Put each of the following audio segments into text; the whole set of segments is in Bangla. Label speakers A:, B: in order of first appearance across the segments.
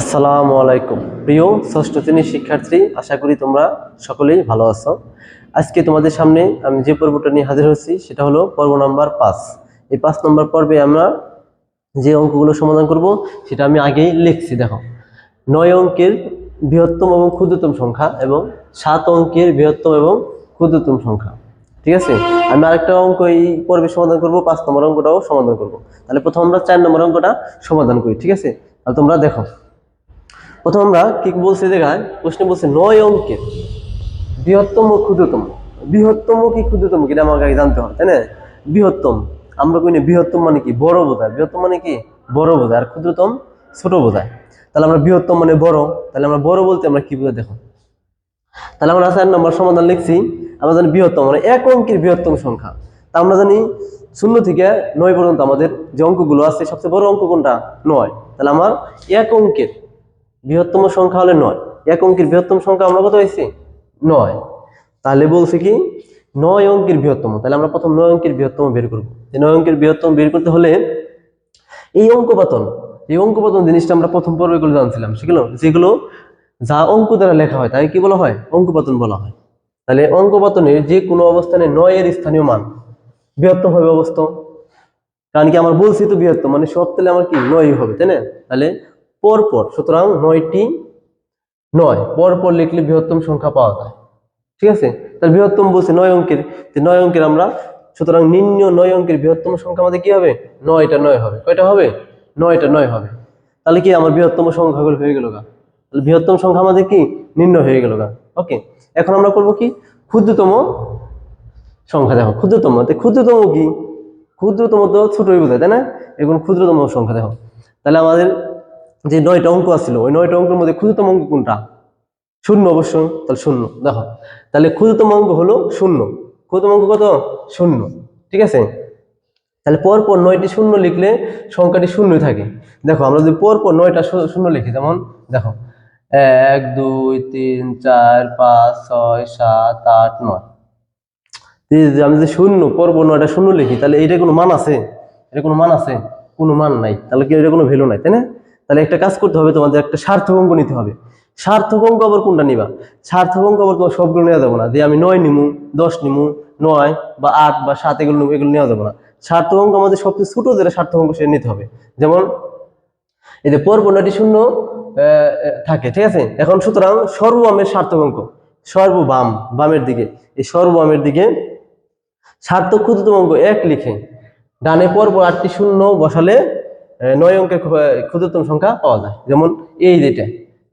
A: আসসালাম আলাইকুম প্রিয় ষষ্ঠ শ্রেণীর শিক্ষার্থী আশা করি তোমরা সকলেই ভালো আছো আজকে তোমাদের সামনে আমি যে পর্বটা নিয়ে হাজির হয়েছি সেটা হলো পর্ব নম্বর পাঁচ এই পাঁচ নম্বর পর্বে আমরা যে অঙ্কগুলো সমাধান করব সেটা আমি আগেই লিখছি দেখো নয় অঙ্কের বৃহত্তম এবং ক্ষুদ্রতম সংখ্যা এবং সাত অঙ্কের বৃহত্তম এবং ক্ষুদ্রতম সংখ্যা ঠিক আছে আমি আরেকটা অঙ্ক এই পর্বে সমাধান করব পাঁচ নম্বর অঙ্কটাও সমাধান করব তাহলে প্রথম আমরা চার নম্বর অঙ্কটা সমাধান করি ঠিক আছে আর তোমরা দেখো প্রথম আমরা কি বলছি দেখায় প্রশ্নে বলছে নয় অঙ্কের বৃহত্তম ক্ষুদ্রতম বৃহত্তম কি ক্ষুদ্রতম কিনা আমাকে আগে জানতে হবে তাই না বৃহত্তম আমরা কই বৃহত্তম মানে কি বড় বোঝায় বৃহত্তম মানে কি বড় বোঝায় আর ক্ষুদ্রতম ছোট বোঝায় তাহলে আমরা বৃহত্তম মানে বড় তাহলে আমরা বড় বলতে আমরা কি বোঝা দেখো তাহলে আমরা চার নম্বর সমাধান লিখছি আমরা জানি বৃহত্তম মানে এক অঙ্কের বৃহত্তম সংখ্যা তা আমরা জানি শূন্য থেকে নয় পর্যন্ত আমাদের যে অঙ্কগুলো আছে সবচেয়ে বড় অঙ্ক কোনটা নয় তাহলে আমার এক অঙ্কের বৃহত্তম সংখ্যা হলে নয় এক অঙ্কের বৃহত্তম সংখ্যা আমরা কত পেয়েছি নয় তাহলে বলছে কি নয় অঙ্কের বৃহত্তম তাহলে আমরা প্রথম নয় অঙ্কের বৃহত্তম বের করবো যে নয় অঙ্কের বৃহত্তম বের করতে হলে এই অঙ্কপাতন এই অঙ্কপাতন জিনিসটা আমরা প্রথম পর্বগুলো জানছিলাম সেগুলো যেগুলো যা অঙ্ক দ্বারা লেখা হয় তাই কি বলা হয় অঙ্কপাতন বলা হয় তাহলে অঙ্কপাতনের যে কোনো অবস্থানে নয়ের স্থানীয় মান বৃহত্তম হবে অবস্থা কারণ কি আমার বলছি তো বৃহত্তম মানে সব তাহলে আমার কি নয় হবে তাই না তাহলে পরপর সুতরাং নয়টি নয় পরপর লিখলে বৃহত্তম সংখ্যা পাওয়া যায় ঠিক আছে তাহলে বৃহত্তম বলছে নয় অঙ্কের যে নয় অঙ্কের আমরা সুতরাং নিম্ন নয় অঙ্কের বৃহত্তম সংখ্যা আমাদের কি হবে নয়টা নয় হবে কয়টা হবে নয়টা নয় হবে তাহলে কি আমার বৃহত্তম সংখ্যাগুলো হয়ে গেল গা তাহলে বৃহত্তম সংখ্যা আমাদের কি নিম্ন হয়ে গেল গা ওকে এখন আমরা করব কি ক্ষুদ্রতম সংখ্যা দেখো ক্ষুদ্রতম ক্ষুদ্রতম কি ক্ষুদ্রতম তো ছোটই বোঝায় তাই না এখন ক্ষুদ্রতম সংখ্যা দেখো তাহলে আমাদের যে নয়টা অঙ্ক আসছিল ওই নয়টা অঙ্কের মধ্যে ক্ষুদ্রতম অঙ্ক কোনটা শূন্য অবশ্য তাহলে শূন্য দেখো তাহলে ক্ষুদ্রতম অঙ্ক হলো শূন্য ক্ষুদ্রতম অঙ্ক কত শূন্য ঠিক আছে তাহলে পরপর নয়টি শূন্য লিখলে সংখ্যাটি শূন্যই থাকে দেখো আমরা যদি পরপর নয়টা শূন্য লিখি যেমন দেখো এক দুই তিন চার পাঁচ ছয় সাত আট নয় আমি যদি শূন্য পরপর নয়টা শূন্য লিখি তাহলে এটা কোনো মান আছে এটা কোনো মান আছে কোনো মান নাই তাহলে কি এটা কোনো ভ্যালু নাই তাই না তাহলে একটা কাজ করতে হবে তোমাদের একটা স্বার্থভঙ্গ নিতে হবে স্বার্থভঙ্গ আবার কোনটা নিবা স্বার্থভঙ্গ আবার তোমার সবগুলো নেওয়া যাবো না যে আমি নয় নিমু দশ নিমু নয় বা আট বা সাত এগুলো নিবু এগুলো নেওয়া যাবো না স্বার্থভঙ্গ আমাদের সবচেয়ে ছোটো যেটা স্বার্থভঙ্গ সে নিতে হবে যেমন এই যে পর্ব শূন্য থাকে ঠিক আছে এখন সুতরাং সর্ববামের সার্থভঙ্গ সর্ববাম বামের দিকে এই সর্ববামের দিকে স্বার্থ ক্ষুদ্রতম অঙ্ক এক লিখে ডানে পর্ব আটটি শূন্য বসালে নয় অঙ্কের ক্ষুদ্রতম সংখ্যা পাওয়া যায় যেমন এই যেটা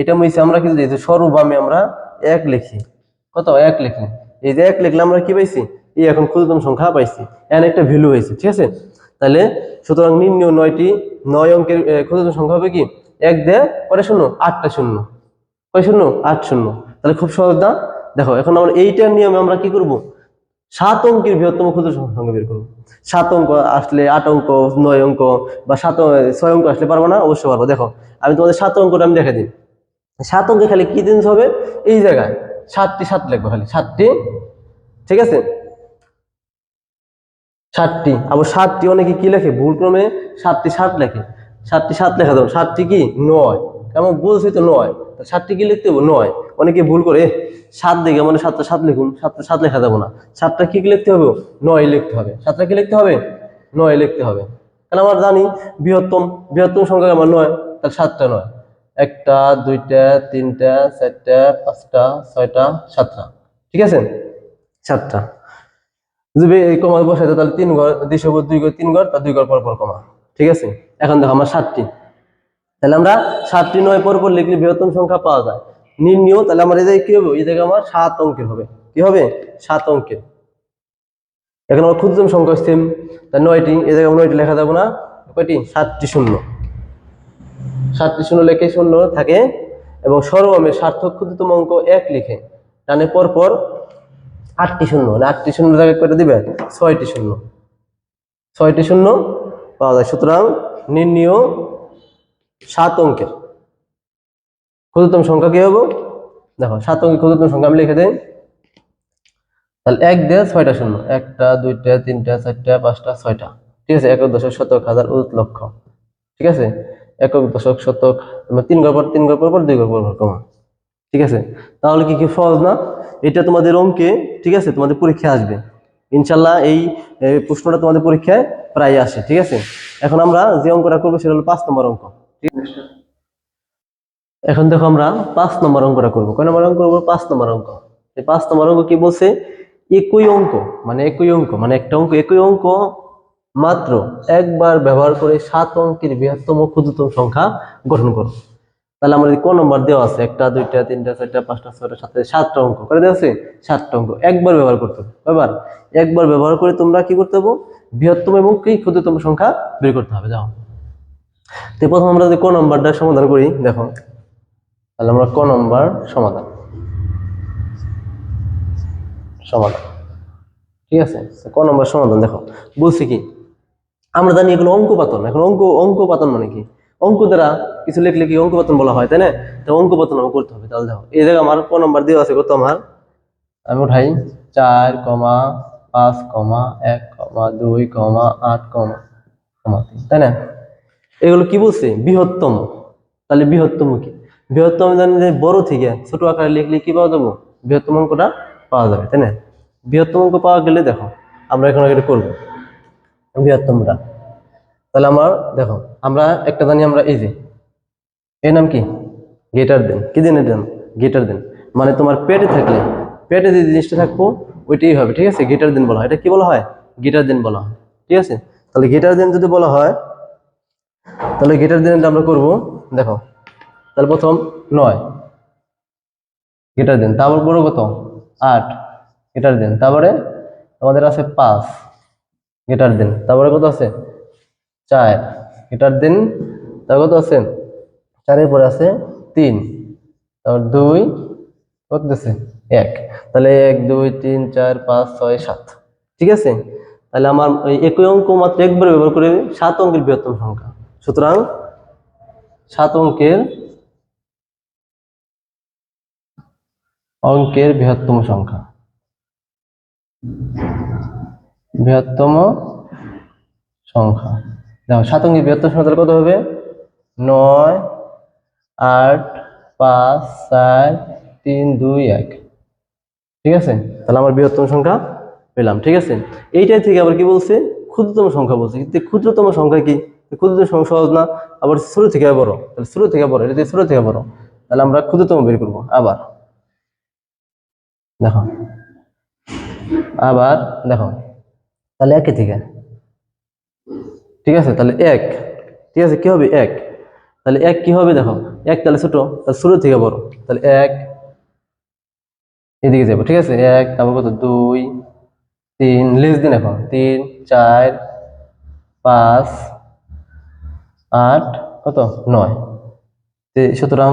A: এটা মিশে আমরা কিন্তু এই যে সর্ববামে আমরা এক লিখি কত এক লিখি এই যে এক লিখলে আমরা কি পাইছি এই এখন ক্ষুদ্রতম সংখ্যা পাইছি এন একটা ভ্যালু হয়েছে ঠিক আছে তাহলে সুতরাং নিম্ন নয়টি নয় অঙ্কের ক্ষুদ্রতম সংখ্যা হবে কি এক দেয় পরে শূন্য আটটা শূন্য কয় শূন্য আট শূন্য তাহলে খুব সহজ না দেখো এখন আমরা এইটার নিয়মে আমরা কি করবো সাত অঙ্কের বৃহত্তম ক্ষুদ্র সংখ্যা বের করুন সাত অঙ্ক আসলে আট অঙ্ক নয় অঙ্ক বা সাত ছয় অঙ্ক আসলে পারবো না অবশ্যই পারবো দেখো আমি তোমাদের সাত অঙ্কটা আমি দেখে দিই সাত অঙ্কে খালি কী জিনিস হবে এই জায়গায় সাতটি সাত লাগবে খালি সাতটি ঠিক আছে সাতটি আবার সাতটি অনেকে কি লেখে ভুল ক্রমে সাতটি সাত লেখে সাতটি সাত লেখা দাও সাতটি কি নয় কারণ বলছে তো নয় সাতটি কি লিখতে হবে নয় অনেকে ভুল করে সাত দেখে মানে সাতটা সাত লিখুন সাতটা সাত লেখা যাবো না সাতটা কি লিখতে হবে নয় লিখতে হবে সাতটা কি লিখতে হবে নয় লিখতে হবে কারণ আমার জানি বৃহত্তম বৃহত্তম সংখ্যা আমার নয় তাহলে সাতটা নয় একটা দুইটা তিনটা চারটা পাঁচটা ছয়টা সাতটা ঠিক আছে সাতটা যদি এই কমা বসাইতে তাহলে তিন ঘর দুইশো দুই ঘর তিন ঘর তার দুই ঘর পর পর কমা ঠিক আছে এখন দেখো আমার সাতটি তাহলে আমরা সাতটি নয় পর পর লিখলে বৃহত্তম সংখ্যা পাওয়া যায় নির্ণীয় তাহলে আমার এই কি হবে এই জায়গায় আমার সাত অঙ্কের হবে কি হবে সাত অঙ্কের এখন আমার ক্ষুদ্রতম সংখ্যা স্থিম তার নয়টি এ জায়গায় নয়টি লেখা যাবো না কয়টি সাতটি শূন্য সাতটি শূন্য লেখে শূন্য থাকে এবং সর্বমে সার্থক ক্ষুদ্রতম অঙ্ক এক লিখে টানে পর পর আটটি শূন্য মানে আটটি শূন্য জায়গায় করে দিবে ছয়টি শূন্য ছয়টি শূন্য পাওয়া যায় সুতরাং নির্ণীয় সাত অঙ্কের ক্ষুদ্রতম সংখ্যা কি হবো দেখো সাত অঙ্কের ক্ষুদ্রতম সংখ্যা আমি লিখে দিই তাহলে এক দেড় ছয়টা শূন্য একটা দুইটা তিনটা চারটা পাঁচটা ছয়টা ঠিক আছে একক দশক শতক হাজার উদ লক্ষ ঠিক আছে একক দশক শতক তিন ঘর পর তিন ঘর পর পর দুই ঘর পর কমা ঠিক আছে তাহলে কি কি ফল না এটা তোমাদের অঙ্কে ঠিক আছে তোমাদের পরীক্ষা আসবে ইনশাল্লাহ এই প্রশ্নটা তোমাদের পরীক্ষায় প্রায় আসে ঠিক আছে এখন আমরা যে অঙ্কটা করবো সেটা হলো পাঁচ নম্বর অঙ্ক এখন দেখো আমরা পাঁচ নম্বর অঙ্কটা করবো কয় নম্বর অঙ্ক করবো পাঁচ নম্বর অঙ্ক এই পাঁচ নম্বর অঙ্ক কি বলছে একই অঙ্ক মানে একই অঙ্ক মানে একটা অঙ্ক একই অঙ্ক মাত্র একবার ব্যবহার করে সাত অঙ্কের বৃহত্তম ক্ষুদ্রতম সংখ্যা গঠন করো তাহলে আমাদের কোন নম্বর দেওয়া আছে একটা দুইটা তিনটা চারটা পাঁচটা ছয়টা সাতটা সাতটা অঙ্ক করে দেওয়া আছে সাতটা অঙ্ক একবার ব্যবহার করতে হবে এবার একবার ব্যবহার করে তোমরা কি করতে হবে বৃহত্তম এবং কি ক্ষুদ্রতম সংখ্যা বের করতে হবে যাও তো প্রথম আমরা যদি ক নম্বরটা সমাধান করি দেখো তাহলে আমরা ক নম্বর সমাধান সমাধান ঠিক আছে ক নম্বর সমাধান দেখো বলছি কি আমরা জানি এগুলো অঙ্ক পাতন এখন অঙ্ক অঙ্ক পাতন মানে কি অঙ্ক দ্বারা কিছু লিখলে কি অঙ্ক পাতন বলা হয় তাই না তো অঙ্ক পাতন আমাকে করতে হবে তাহলে দেখো এই জায়গায় আমার ক নম্বর দেওয়া আছে কত আমার আমি উঠাই চার কমা পাঁচ কমা এক কমা দুই কমা আট কমা কমা তাই না এগুলো কি বলছে বৃহত্তম তাহলে বৃহত্তম কি বৃহত্তম জানি যে বড় থেকে ছোট আকারে লিখলে কি পাওয়া যাবো বৃহত্তম অঙ্কটা পাওয়া যাবে তাই না বৃহত্তম অঙ্ক পাওয়া গেলে দেখো আমরা এখন এটা করবো বৃহত্তমটা তাহলে আমার দেখো আমরা একটা জানি আমরা এই যে এর নাম কি গেটার দেন কি দেন এর গেটার দেন মানে তোমার পেটে থাকলে পেটে যে জিনিসটা থাকবো ওইটাই হবে ঠিক আছে গেটার দিন বলা হয় এটা কি বলা হয় গেটার দিন বলা হয় ঠিক আছে তাহলে গেটার দিন যদি বলা হয় তাহলে গেটার দেন আমরা করব দেখো তাহলে প্রথম নয় গেটার দেন তারপর বড় কত আট গেটার দেন তারপরে আমাদের আছে পাঁচ গেটার দেন তারপরে কত আছে চার গেটার দেন তার কত আছে চারের পরে আছে তিন তারপর দুই কত আছে এক তাহলে এক দুই তিন চার পাঁচ ছয় সাত ঠিক আছে তাহলে আমার একই অঙ্ক মাত্র একবার ব্যবহার করে সাত অঙ্কের বৃহত্তম সংখ্যা সুতরাং সাত অঙ্কের অঙ্কের বৃহত্তম সংখ্যা বৃহত্তম সংখ্যা দেখো সাত অঙ্কের বৃহত্তম সংখ্যা কত হবে নয় আট পাঁচ চার তিন দুই এক ঠিক আছে তাহলে আমার বৃহত্তম সংখ্যা পেলাম ঠিক আছে এইটাই থেকে আবার কি বলছে ক্ষুদ্রতম সংখ্যা বলছে কিন্তু ক্ষুদ্রতম সংখ্যা কি সহ সহজ না আবার শুরু থেকে বড় তাহলে শুরু থেকে বড় এটা শুরু থেকে বড় তাহলে আমরা ক্ষুদ্রতম বের করব আবার দেখো আবার দেখো তাহলে একে থেকে ঠিক আছে তাহলে এক ঠিক আছে কি হবে এক তাহলে এক কি হবে দেখো এক তাহলে ছোট তাহলে শুরু থেকে বড় তাহলে এক এদিকে যাবো ঠিক আছে এক তারপর কত দুই তিন লেস দিন এখন তিন চার পাঁচ আট কত নয় সুতরাং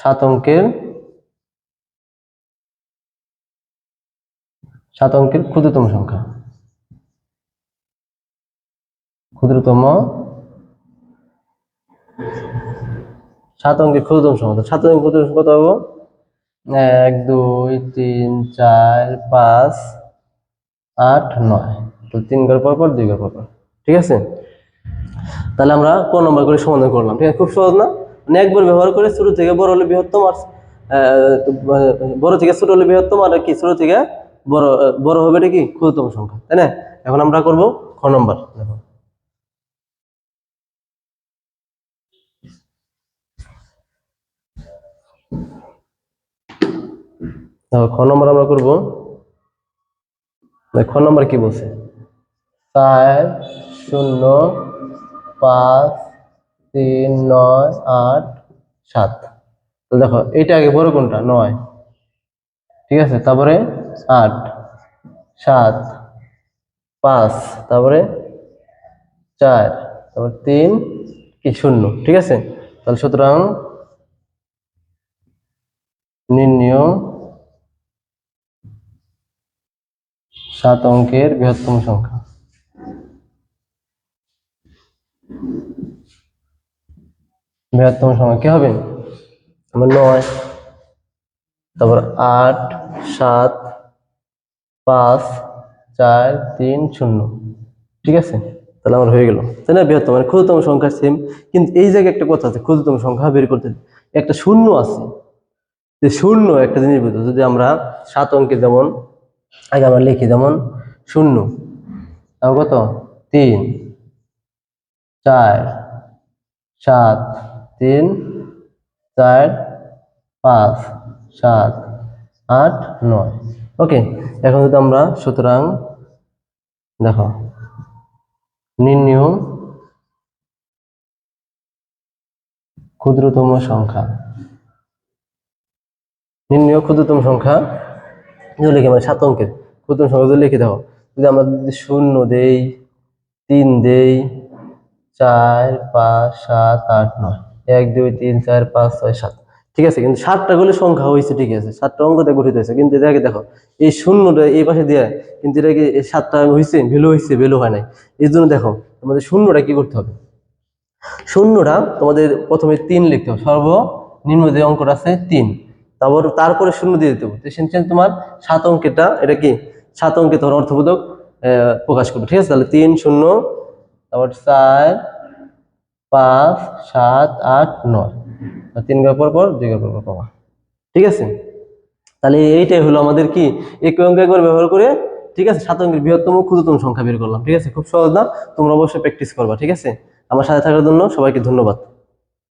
A: সাত অঙ্কের সাত অঙ্কের ক্ষুদ্রতম সংখ্যা ক্ষুদ্রতম সাত অঙ্কের ক্ষুদ্রতম সংখ্যা সাত অঙ্ক ক্ষুদ্রতম কত হবো এক দুই তিন চার পাঁচ আট নয় তো তিন ঘর পর পর দুই পর পর ঠিক আছে তাহলে আমরা ক নম্বর করে সমাধান করলাম ঠিক আছে খুব সহজ না মানে একবার ব্যবহার করে শুরু থেকে বড় হলে বৃহত্তম আর বড় থেকে ছোটো হলে বৃহত্তম আর কি ছোটো থেকে বড় বড় হবে এটা কি ক্ষুদ্রতম সংখ্যা তাই না এখন আমরা করব খ নম্বর দেখো খ নম্বর আমরা করব খ নম্বর কি বলছে চার শূন্য পাঁচ তিন নয় আট সাত দেখো এটা আগে বড় কোনটা নয় ঠিক আছে তারপরে আট সাত পাঁচ তারপরে চার তারপর তিন কি শূন্য ঠিক আছে তাহলে সুতরাং নির্ণয় সাত অঙ্কের বৃহত্তম সংখ্যা বৃহত্তম সংখ্যা কি হবে আমার নয় তারপর আট সাত পাঁচ চার তিন শূন্য ঠিক আছে তাহলে আমার হয়ে গেল তাই না বৃহত্তম মানে ক্ষুদ্রতম সংখ্যা সেম কিন্তু এই জায়গায় একটা কথা আছে ক্ষুদ্রতম সংখ্যা বের করতে একটা শূন্য আছে যে শূন্য একটা জিনিস বুঝতে যদি আমরা সাত অঙ্কে যেমন আগে আমরা লিখি যেমন শূন্য তাও কত তিন চার সাত তিন চার পাঁচ সাত আট নয় ওকে এখন যদি আমরা সুতরাং দেখো নির্ণীয় ক্ষুদ্রতম সংখ্যা নির্ণীয় ক্ষুদ্রতম সংখ্যা লিখে মানে সাত অঙ্কের ক্ষুদ্রতম সংখ্যা যদি লিখে দেখো যদি আমরা যদি শূন্য দেই তিন দেই চার পাঁচ সাত আট নয় এক দুই তিন চার পাঁচ ছয় সাত ঠিক আছে কিন্তু সাতটা গোলে সংখ্যা হয়েছে ঠিক আছে সাতটা অঙ্কতে গঠিত হয়েছে কিন্তু এটাকে দেখো এই শূন্যটা এই পাশে দিয়ে কিন্তু এটাকে সাতটা হয়েছে ভ্যালু হয়েছে ভ্যালু হয় নাই এই জন্য দেখো তোমাদের শূন্যটা কি করতে হবে শূন্যটা তোমাদের প্রথমে তিন লিখতে হবে সর্বনিম্ন যে অঙ্কটা আছে তিন তারপর তারপরে শূন্য দিয়ে দিতে হবে সেন তোমার সাত অঙ্কেটা এটা কি সাত অঙ্কে তোমার অর্থবোধক প্রকাশ করবে ঠিক আছে তাহলে তিন শূন্য তারপর চার পাঁচ সাত আট নয় তিন ঘর পর দুই ঘর পর কমা ঠিক আছে তাহলে এইটাই হলো আমাদের কি এক অঙ্ক একবার ব্যবহার করে ঠিক আছে সাত অঙ্কের বৃহত্তম ক্ষুদ্রতম সংখ্যা বের করলাম ঠিক আছে খুব সহজ না তোমরা অবশ্যই প্র্যাকটিস করবা ঠিক আছে আমার সাথে থাকার জন্য সবাইকে ধন্যবাদ